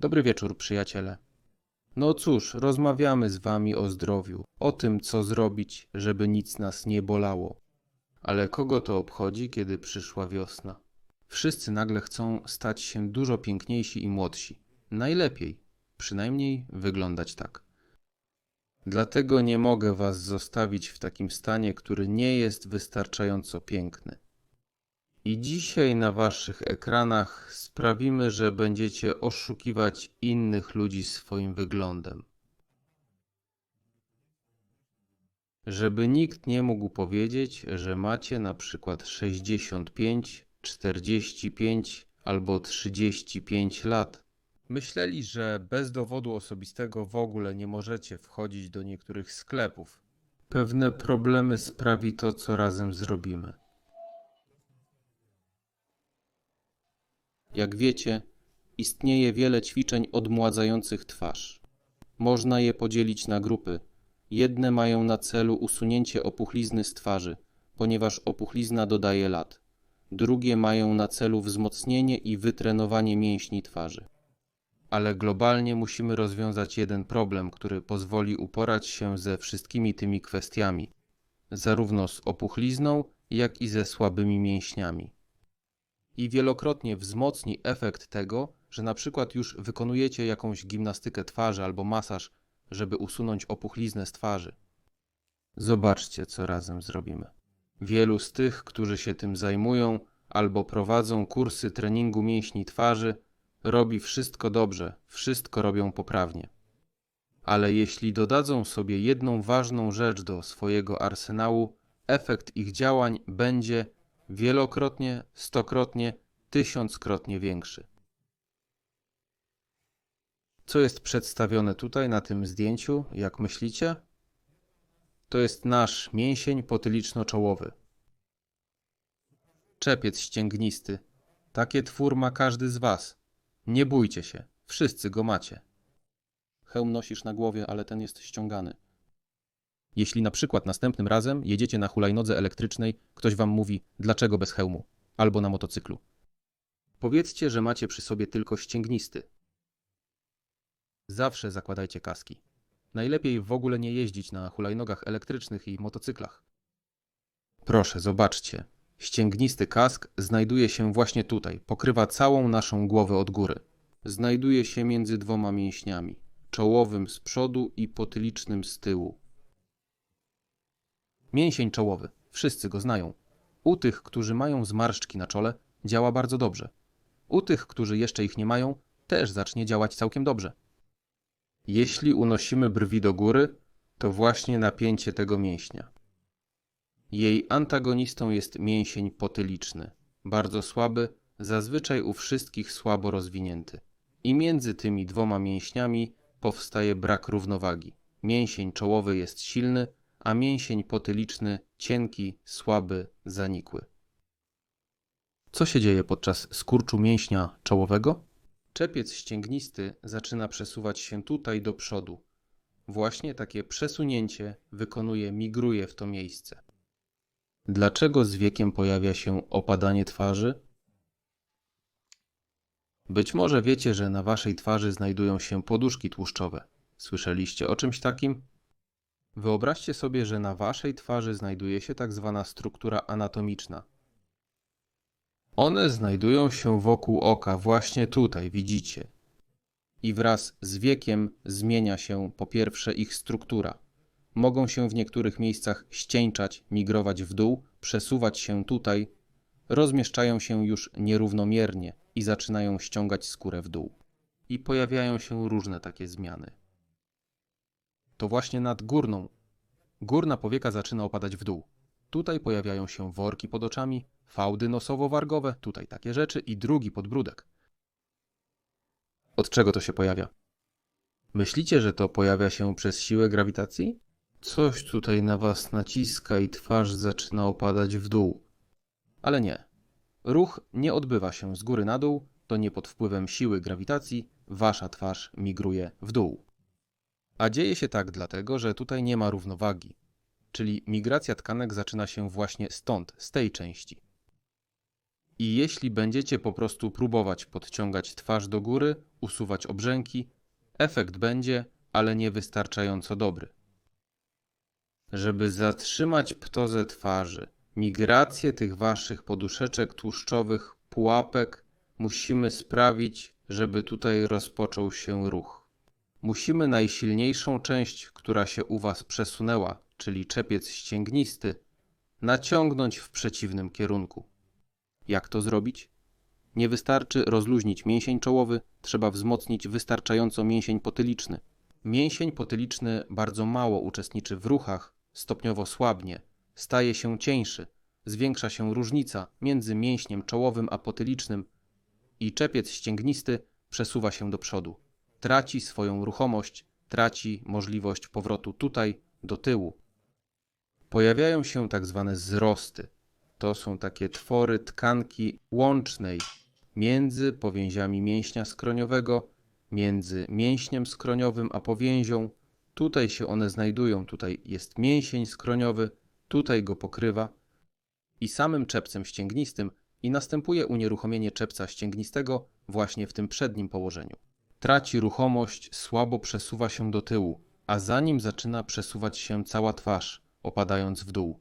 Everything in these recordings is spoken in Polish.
Dobry wieczór, przyjaciele. No cóż, rozmawiamy z wami o zdrowiu, o tym, co zrobić, żeby nic nas nie bolało. Ale kogo to obchodzi, kiedy przyszła wiosna? Wszyscy nagle chcą stać się dużo piękniejsi i młodsi. Najlepiej, przynajmniej wyglądać tak. Dlatego nie mogę was zostawić w takim stanie, który nie jest wystarczająco piękny. I dzisiaj na waszych ekranach sprawimy, że będziecie oszukiwać innych ludzi swoim wyglądem. Żeby nikt nie mógł powiedzieć, że macie na przykład 65, 45 albo 35 lat. Myśleli, że bez dowodu osobistego w ogóle nie możecie wchodzić do niektórych sklepów. Pewne problemy sprawi to, co razem zrobimy. Jak wiecie, istnieje wiele ćwiczeń odmładzających twarz. Można je podzielić na grupy. Jedne mają na celu usunięcie opuchlizny z twarzy, ponieważ opuchlizna dodaje lat. Drugie mają na celu wzmocnienie i wytrenowanie mięśni twarzy. Ale globalnie musimy rozwiązać jeden problem, który pozwoli uporać się ze wszystkimi tymi kwestiami, zarówno z opuchlizną, jak i ze słabymi mięśniami i wielokrotnie wzmocni efekt tego, że na przykład już wykonujecie jakąś gimnastykę twarzy albo masaż, żeby usunąć opuchliznę z twarzy. Zobaczcie, co razem zrobimy. Wielu z tych, którzy się tym zajmują albo prowadzą kursy treningu mięśni twarzy, robi wszystko dobrze, wszystko robią poprawnie. Ale jeśli dodadzą sobie jedną ważną rzecz do swojego arsenału, efekt ich działań będzie wielokrotnie, stokrotnie, tysiąckrotnie większy. Co jest przedstawione tutaj na tym zdjęciu, jak myślicie? To jest nasz mięsień potyliczno-czołowy. Czepiec ścięgnisty. Takie twór ma każdy z was. Nie bójcie się, wszyscy go macie. Hełm nosisz na głowie, ale ten jest ściągany. Jeśli na przykład następnym razem jedziecie na hulajnodze elektrycznej, ktoś wam mówi, dlaczego bez hełmu, albo na motocyklu. Powiedzcie, że macie przy sobie tylko ścięgnisty. Zawsze zakładajcie kaski. Najlepiej w ogóle nie jeździć na hulajnogach elektrycznych i motocyklach. Proszę, zobaczcie. Ścięgnisty kask znajduje się właśnie tutaj, pokrywa całą naszą głowę od góry. Znajduje się między dwoma mięśniami, czołowym z przodu i potylicznym z tyłu. Mięsień czołowy. Wszyscy go znają. U tych, którzy mają zmarszczki na czole, działa bardzo dobrze. U tych, którzy jeszcze ich nie mają, też zacznie działać całkiem dobrze. Jeśli unosimy brwi do góry, to właśnie napięcie tego mięśnia. Jej antagonistą jest mięsień potyliczny, bardzo słaby, zazwyczaj u wszystkich słabo rozwinięty. I między tymi dwoma mięśniami powstaje brak równowagi. Mięsień czołowy jest silny, a mięsień potyliczny cienki, słaby, zanikły. Co się dzieje podczas skurczu mięśnia czołowego? Czepiec ścięgnisty zaczyna przesuwać się tutaj do przodu. Właśnie takie przesunięcie wykonuje, migruje w to miejsce. Dlaczego z wiekiem pojawia się opadanie twarzy? Być może wiecie, że na waszej twarzy znajdują się poduszki tłuszczowe. Słyszeliście o czymś takim? Wyobraźcie sobie, że na waszej twarzy znajduje się tak zwana struktura anatomiczna. One znajdują się wokół oka, właśnie tutaj, widzicie. I wraz z wiekiem zmienia się po pierwsze ich struktura. Mogą się w niektórych miejscach ścieńczać, migrować w dół, przesuwać się tutaj, rozmieszczają się już nierównomiernie i zaczynają ściągać skórę w dół. I pojawiają się różne takie zmiany to właśnie nad górną. Górna powieka zaczyna opadać w dół. Tutaj pojawiają się worki pod oczami, fałdy nosowo-wargowe, tutaj takie rzeczy i drugi podbródek. Od czego to się pojawia? Myślicie, że to pojawia się przez siłę grawitacji? Coś tutaj na was naciska i twarz zaczyna opadać w dół. Ale nie. Ruch nie odbywa się z góry na dół, to nie pod wpływem siły grawitacji wasza twarz migruje w dół. A dzieje się tak dlatego, że tutaj nie ma równowagi, czyli migracja tkanek zaczyna się właśnie stąd, z tej części. I jeśli będziecie po prostu próbować podciągać twarz do góry, usuwać obrzęki, efekt będzie, ale niewystarczająco dobry. Żeby zatrzymać ptozę twarzy, migrację tych waszych poduszeczek tłuszczowych, pułapek, musimy sprawić, żeby tutaj rozpoczął się ruch. Musimy najsilniejszą część, która się u was przesunęła, czyli czepiec ścięgnisty, naciągnąć w przeciwnym kierunku. Jak to zrobić? Nie wystarczy rozluźnić mięsień czołowy, trzeba wzmocnić wystarczająco mięsień potyliczny. Mięsień potyliczny bardzo mało uczestniczy w ruchach, stopniowo słabnie, staje się cieńszy, zwiększa się różnica między mięśniem czołowym a potylicznym i czepiec ścięgnisty przesuwa się do przodu. Traci swoją ruchomość, traci możliwość powrotu tutaj do tyłu. Pojawiają się tak zwane wzrosty. To są takie twory tkanki łącznej między powięziami mięśnia skroniowego, między mięśniem skroniowym a powięzią. Tutaj się one znajdują, tutaj jest mięsień skroniowy, tutaj go pokrywa i samym czepcem ścięgnistym i następuje unieruchomienie czepca ścięgnistego właśnie w tym przednim położeniu. Traci ruchomość, słabo przesuwa się do tyłu, a za nim zaczyna przesuwać się cała twarz, opadając w dół.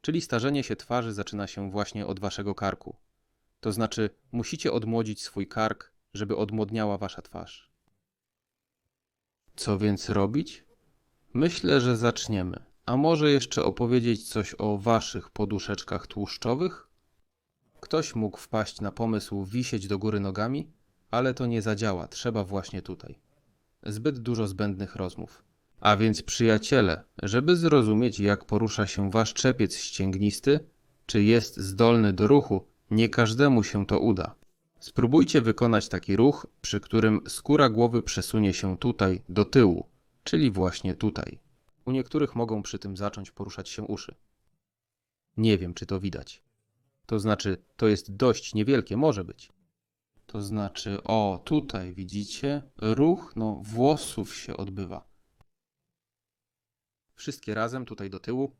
Czyli starzenie się twarzy zaczyna się właśnie od waszego karku. To znaczy, musicie odmłodzić swój kark, żeby odmłodniała wasza twarz. Co więc robić? Myślę, że zaczniemy. A może jeszcze opowiedzieć coś o waszych poduszeczkach tłuszczowych? Ktoś mógł wpaść na pomysł wisieć do góry nogami, ale to nie zadziała, trzeba właśnie tutaj. Zbyt dużo zbędnych rozmów. A więc przyjaciele, żeby zrozumieć jak porusza się wasz czepiec ścięgnisty, czy jest zdolny do ruchu, nie każdemu się to uda. Spróbujcie wykonać taki ruch, przy którym skóra głowy przesunie się tutaj do tyłu, czyli właśnie tutaj. U niektórych mogą przy tym zacząć poruszać się uszy. Nie wiem, czy to widać. To znaczy, to jest dość niewielkie, może być. To znaczy, o, tutaj widzicie, ruch, no, włosów się odbywa. Wszystkie razem tutaj do tyłu.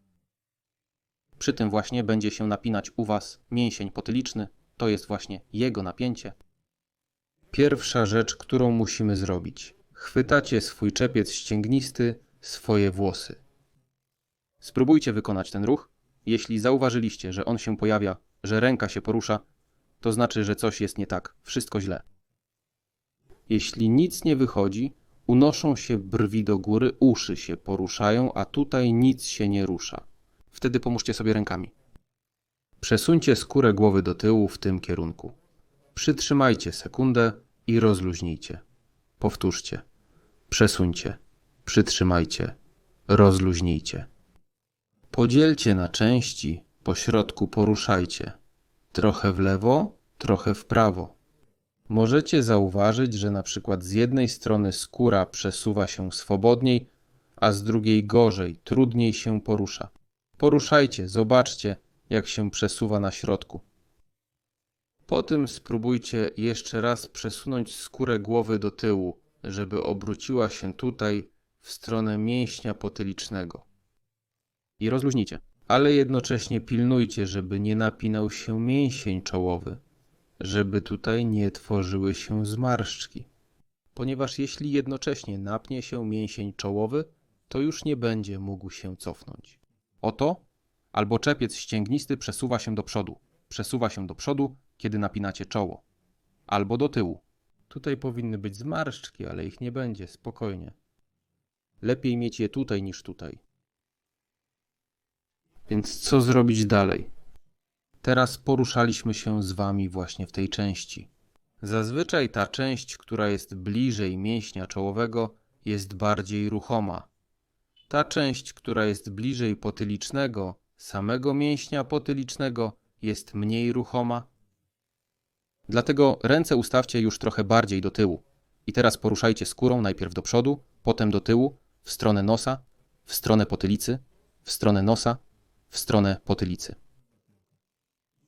Przy tym właśnie będzie się napinać u Was mięsień potyliczny. To jest właśnie jego napięcie. Pierwsza rzecz, którą musimy zrobić. Chwytacie swój czepiec ścięgnisty, swoje włosy. Spróbujcie wykonać ten ruch. Jeśli zauważyliście, że on się pojawia, że ręka się porusza, to znaczy, że coś jest nie tak, wszystko źle. Jeśli nic nie wychodzi, unoszą się brwi do góry, uszy się poruszają, a tutaj nic się nie rusza. Wtedy pomóżcie sobie rękami. Przesuńcie skórę głowy do tyłu w tym kierunku. Przytrzymajcie sekundę i rozluźnijcie. Powtórzcie. Przesuńcie. Przytrzymajcie. Rozluźnijcie. Podzielcie na części, po środku poruszajcie. Trochę w lewo, trochę w prawo. Możecie zauważyć, że na przykład z jednej strony skóra przesuwa się swobodniej, a z drugiej gorzej, trudniej się porusza. Poruszajcie, zobaczcie, jak się przesuwa na środku. Potem spróbujcie jeszcze raz przesunąć skórę głowy do tyłu, żeby obróciła się tutaj w stronę mięśnia potylicznego. I rozluźnijcie, ale jednocześnie pilnujcie, żeby nie napinał się mięsień czołowy, żeby tutaj nie tworzyły się zmarszczki. Ponieważ jeśli jednocześnie napnie się mięsień czołowy, to już nie będzie mógł się cofnąć. Oto albo czepiec ścięgnisty przesuwa się do przodu. Przesuwa się do przodu, kiedy napinacie czoło. Albo do tyłu. Tutaj powinny być zmarszczki, ale ich nie będzie, spokojnie. Lepiej mieć je tutaj niż tutaj. Więc co zrobić dalej? Teraz poruszaliśmy się z wami właśnie w tej części. Zazwyczaj ta część, która jest bliżej mięśnia czołowego, jest bardziej ruchoma. Ta część, która jest bliżej potylicznego, samego mięśnia potylicznego, jest mniej ruchoma. Dlatego ręce ustawcie już trochę bardziej do tyłu. I teraz poruszajcie skórą najpierw do przodu, potem do tyłu, w stronę nosa, w stronę potylicy, w stronę nosa, w stronę potylicy.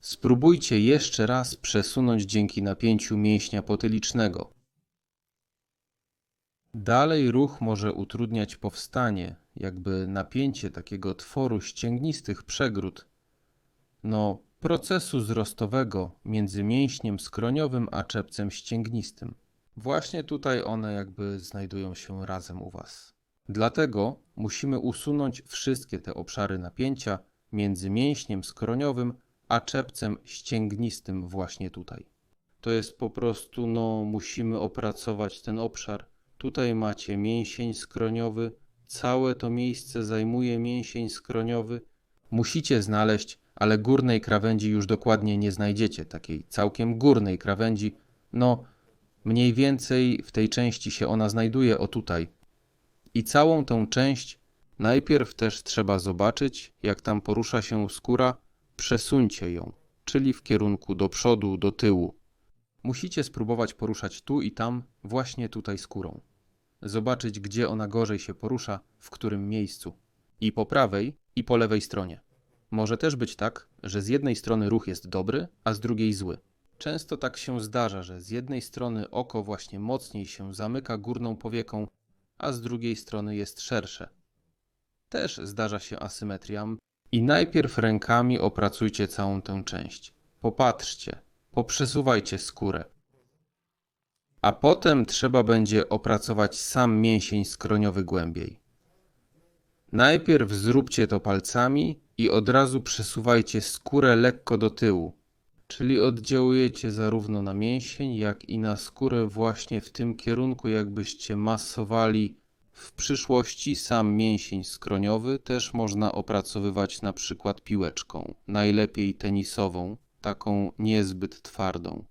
Spróbujcie jeszcze raz przesunąć dzięki napięciu mięśnia potylicznego. Dalej ruch może utrudniać powstanie, jakby napięcie takiego tworu ścięgnistych przegród. No, procesu wzrostowego między mięśniem skroniowym a czepcem ścięgnistym. Właśnie tutaj one jakby znajdują się razem u Was. Dlatego musimy usunąć wszystkie te obszary napięcia między mięśniem skroniowym a czepcem ścięgnistym właśnie tutaj. To jest po prostu, no, musimy opracować ten obszar. Tutaj macie mięsień skroniowy, całe to miejsce zajmuje mięsień skroniowy. Musicie znaleźć, ale górnej krawędzi już dokładnie nie znajdziecie, takiej całkiem górnej krawędzi. No, mniej więcej w tej części się ona znajduje, o tutaj. I całą tą część najpierw też trzeba zobaczyć, jak tam porusza się skóra, przesuńcie ją, czyli w kierunku do przodu, do tyłu. Musicie spróbować poruszać tu i tam, właśnie tutaj skórą. Zobaczyć, gdzie ona gorzej się porusza, w którym miejscu. I po prawej, i po lewej stronie. Może też być tak, że z jednej strony ruch jest dobry, a z drugiej zły. Często tak się zdarza, że z jednej strony oko właśnie mocniej się zamyka górną powieką, a z drugiej strony jest szersze. Też zdarza się asymetria. I najpierw rękami opracujcie całą tę część. Popatrzcie, poprzesuwajcie skórę. A potem trzeba będzie opracować sam mięsień skroniowy głębiej. Najpierw zróbcie to palcami i od razu przesuwajcie skórę lekko do tyłu, czyli oddziałujecie zarówno na mięsień, jak i na skórę właśnie w tym kierunku, jakbyście masowali w przyszłości sam mięsień skroniowy też można opracowywać na przykład piłeczką, najlepiej tenisową, taką niezbyt twardą.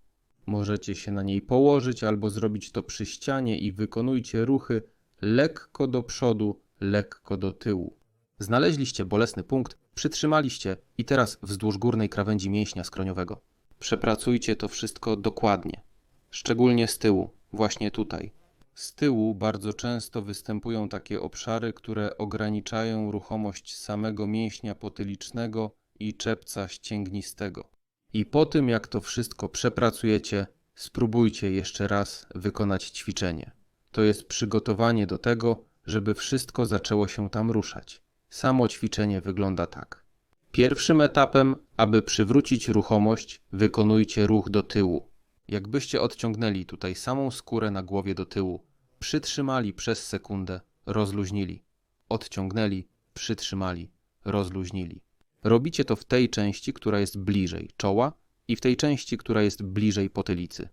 Możecie się na niej położyć albo zrobić to przy ścianie i wykonujcie ruchy lekko do przodu, lekko do tyłu. Znaleźliście bolesny punkt, przytrzymaliście i teraz wzdłuż górnej krawędzi mięśnia skroniowego. Przepracujcie to wszystko dokładnie, szczególnie z tyłu, właśnie tutaj. Z tyłu bardzo często występują takie obszary, które ograniczają ruchomość samego mięśnia potylicznego i czepca ścięgnistego. I po tym, jak to wszystko przepracujecie, spróbujcie jeszcze raz wykonać ćwiczenie. To jest przygotowanie do tego, żeby wszystko zaczęło się tam ruszać. Samo ćwiczenie wygląda tak. Pierwszym etapem, aby przywrócić ruchomość, wykonujcie ruch do tyłu. Jakbyście odciągnęli tutaj samą skórę na głowie do tyłu, przytrzymali przez sekundę, rozluźnili, odciągnęli, przytrzymali, rozluźnili. Robicie to w tej części, która jest bliżej czoła i w tej części, która jest bliżej potylicy.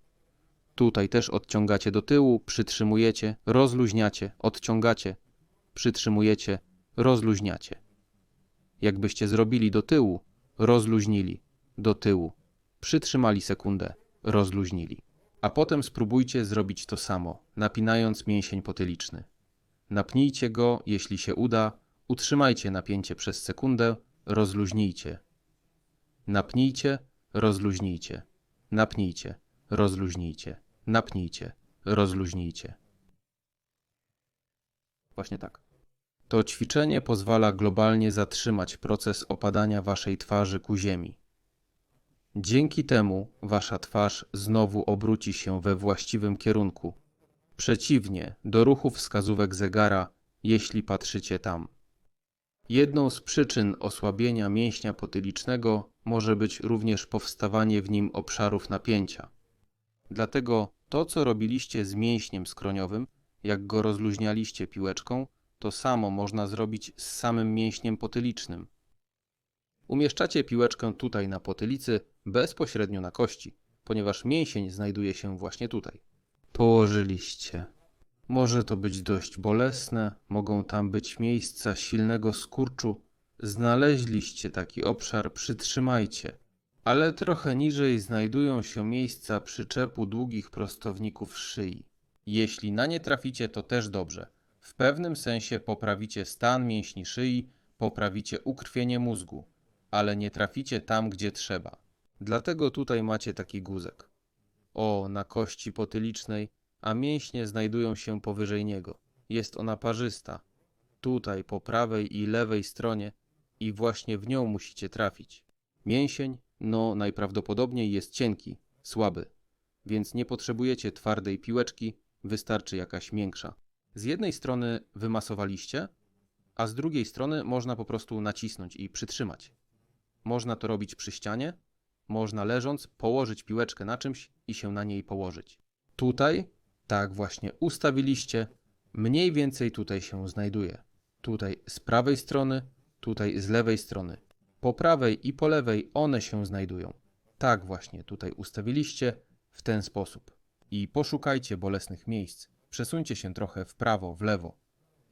Tutaj też odciągacie do tyłu, przytrzymujecie, rozluźniacie, odciągacie, przytrzymujecie, rozluźniacie. Jakbyście zrobili do tyłu, rozluźnili, do tyłu, przytrzymali sekundę, rozluźnili. A potem spróbujcie zrobić to samo, napinając mięsień potyliczny. Napnijcie go, jeśli się uda, utrzymajcie napięcie przez sekundę, rozluźnijcie. Napnijcie, rozluźnijcie. Napnijcie, rozluźnijcie. Napnijcie, rozluźnijcie. Właśnie tak. To ćwiczenie pozwala globalnie zatrzymać proces opadania waszej twarzy ku ziemi. Dzięki temu wasza twarz znowu obróci się we właściwym kierunku, przeciwnie do ruchu wskazówek zegara, jeśli patrzycie tam. Jedną z przyczyn osłabienia mięśnia potylicznego może być również powstawanie w nim obszarów napięcia. Dlatego to, co robiliście z mięśniem skroniowym, jak go rozluźnialiście piłeczką, to samo można zrobić z samym mięśniem potylicznym. Umieszczacie piłeczkę tutaj na potylicy, bezpośrednio na kości, ponieważ mięsień znajduje się właśnie tutaj. Położyliście. Może to być dość bolesne, mogą tam być miejsca silnego skurczu. Znaleźliście taki obszar, przytrzymajcie. Ale trochę niżej znajdują się miejsca przyczepu długich prostowników szyi. Jeśli na nie traficie, to też dobrze. W pewnym sensie poprawicie stan mięśni szyi, poprawicie ukrwienie mózgu, ale nie traficie tam, gdzie trzeba. Dlatego tutaj macie taki guzek. O, na kości potylicznej, a mięśnie znajdują się powyżej niego. Jest ona parzysta. Tutaj po prawej i lewej stronie i właśnie w nią musicie trafić. Mięsień, no najprawdopodobniej jest cienki, słaby, więc nie potrzebujecie twardej piłeczki, wystarczy jakaś miększa. Z jednej strony wymasowaliście, a z drugiej strony można po prostu nacisnąć i przytrzymać. Można to robić przy ścianie, można leżąc położyć piłeczkę na czymś i się na niej położyć. Tutaj, tak właśnie ustawiliście, mniej więcej tutaj się znajduje. Tutaj z prawej strony, tutaj z lewej strony. Po prawej i po lewej one się znajdują. Tak właśnie tutaj ustawiliście w ten sposób. I poszukajcie bolesnych miejsc. Przesuńcie się trochę w prawo, w lewo.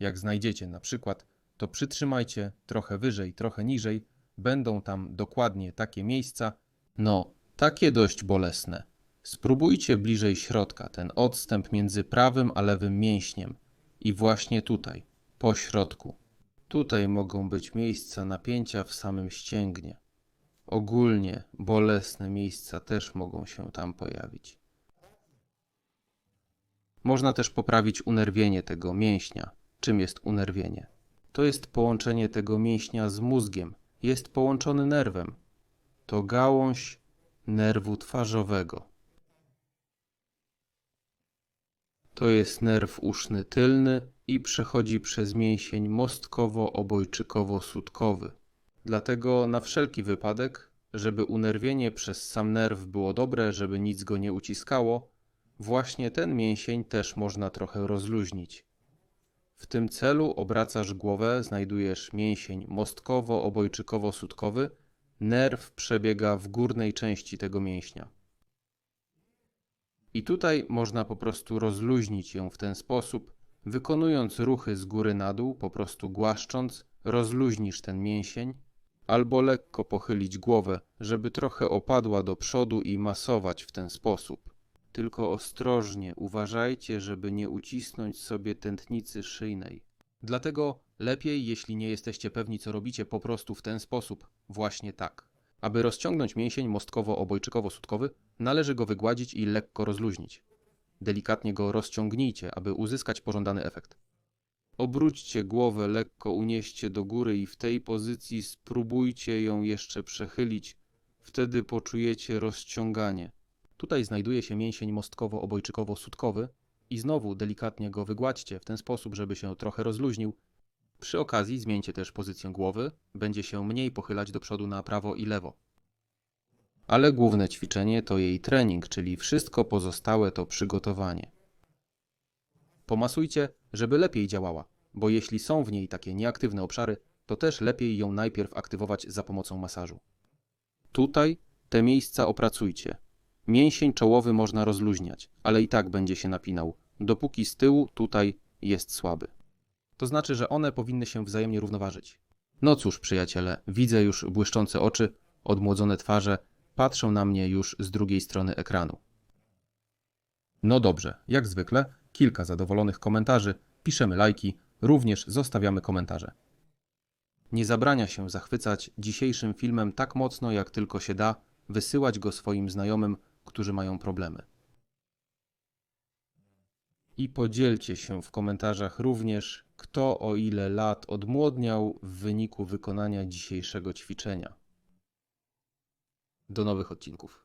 Jak znajdziecie na przykład, to przytrzymajcie trochę wyżej, trochę niżej. Będą tam dokładnie takie miejsca. No, takie dość bolesne. Spróbujcie bliżej środka, ten odstęp między prawym a lewym mięśniem. I właśnie tutaj, po środku. Tutaj mogą być miejsca napięcia w samym ścięgnie. Ogólnie bolesne miejsca też mogą się tam pojawić. Można też poprawić unerwienie tego mięśnia. Czym jest unerwienie? To jest połączenie tego mięśnia z mózgiem. Jest połączony nerwem. To gałąź nerwu twarzowego. To jest nerw uszny tylny i przechodzi przez mięsień mostkowo-obojczykowo-sutkowy. Dlatego na wszelki wypadek, żeby unerwienie przez sam nerw było dobre, żeby nic go nie uciskało, właśnie ten mięsień też można trochę rozluźnić. W tym celu obracasz głowę, znajdujesz mięsień mostkowo-obojczykowo-sutkowy, nerw przebiega w górnej części tego mięśnia. I tutaj można po prostu rozluźnić ją w ten sposób, wykonując ruchy z góry na dół, po prostu głaszcząc, rozluźnisz ten mięsień, albo lekko pochylić głowę, żeby trochę opadła do przodu i masować w ten sposób. Tylko ostrożnie uważajcie, żeby nie ucisnąć sobie tętnicy szyjnej. Dlatego lepiej, jeśli nie jesteście pewni, co robicie, po prostu w ten sposób, właśnie tak. Aby rozciągnąć mięsień mostkowo-obojczykowo-sutkowy, należy go wygładzić i lekko rozluźnić. Delikatnie go rozciągnijcie, aby uzyskać pożądany efekt. Obróćcie głowę, lekko unieście do góry i w tej pozycji spróbujcie ją jeszcze przechylić. Wtedy poczujecie rozciąganie. Tutaj znajduje się mięsień mostkowo-obojczykowo-sutkowy i znowu delikatnie go wygładźcie w ten sposób, żeby się trochę rozluźnił. Przy okazji zmieńcie też pozycję głowy, będzie się mniej pochylać do przodu na prawo i lewo. Ale główne ćwiczenie to jej trening, czyli wszystko pozostałe to przygotowanie. Pomasujcie, żeby lepiej działała, bo jeśli są w niej takie nieaktywne obszary, to też lepiej ją najpierw aktywować za pomocą masażu. Tutaj te miejsca opracujcie. Mięsień czołowy można rozluźniać, ale i tak będzie się napinał, dopóki z tyłu tutaj jest słaby. To znaczy, że one powinny się wzajemnie równoważyć. No cóż, przyjaciele, widzę już błyszczące oczy, odmłodzone twarze, patrzą na mnie już z drugiej strony ekranu. No dobrze, jak zwykle, kilka zadowolonych komentarzy, piszemy lajki, również zostawiamy komentarze. Nie zabrania się zachwycać dzisiejszym filmem tak mocno, jak tylko się da, wysyłać go swoim znajomym, którzy mają problemy. I podzielcie się w komentarzach również, kto o ile lat odmłodniał w wyniku wykonania dzisiejszego ćwiczenia. Do nowych odcinków.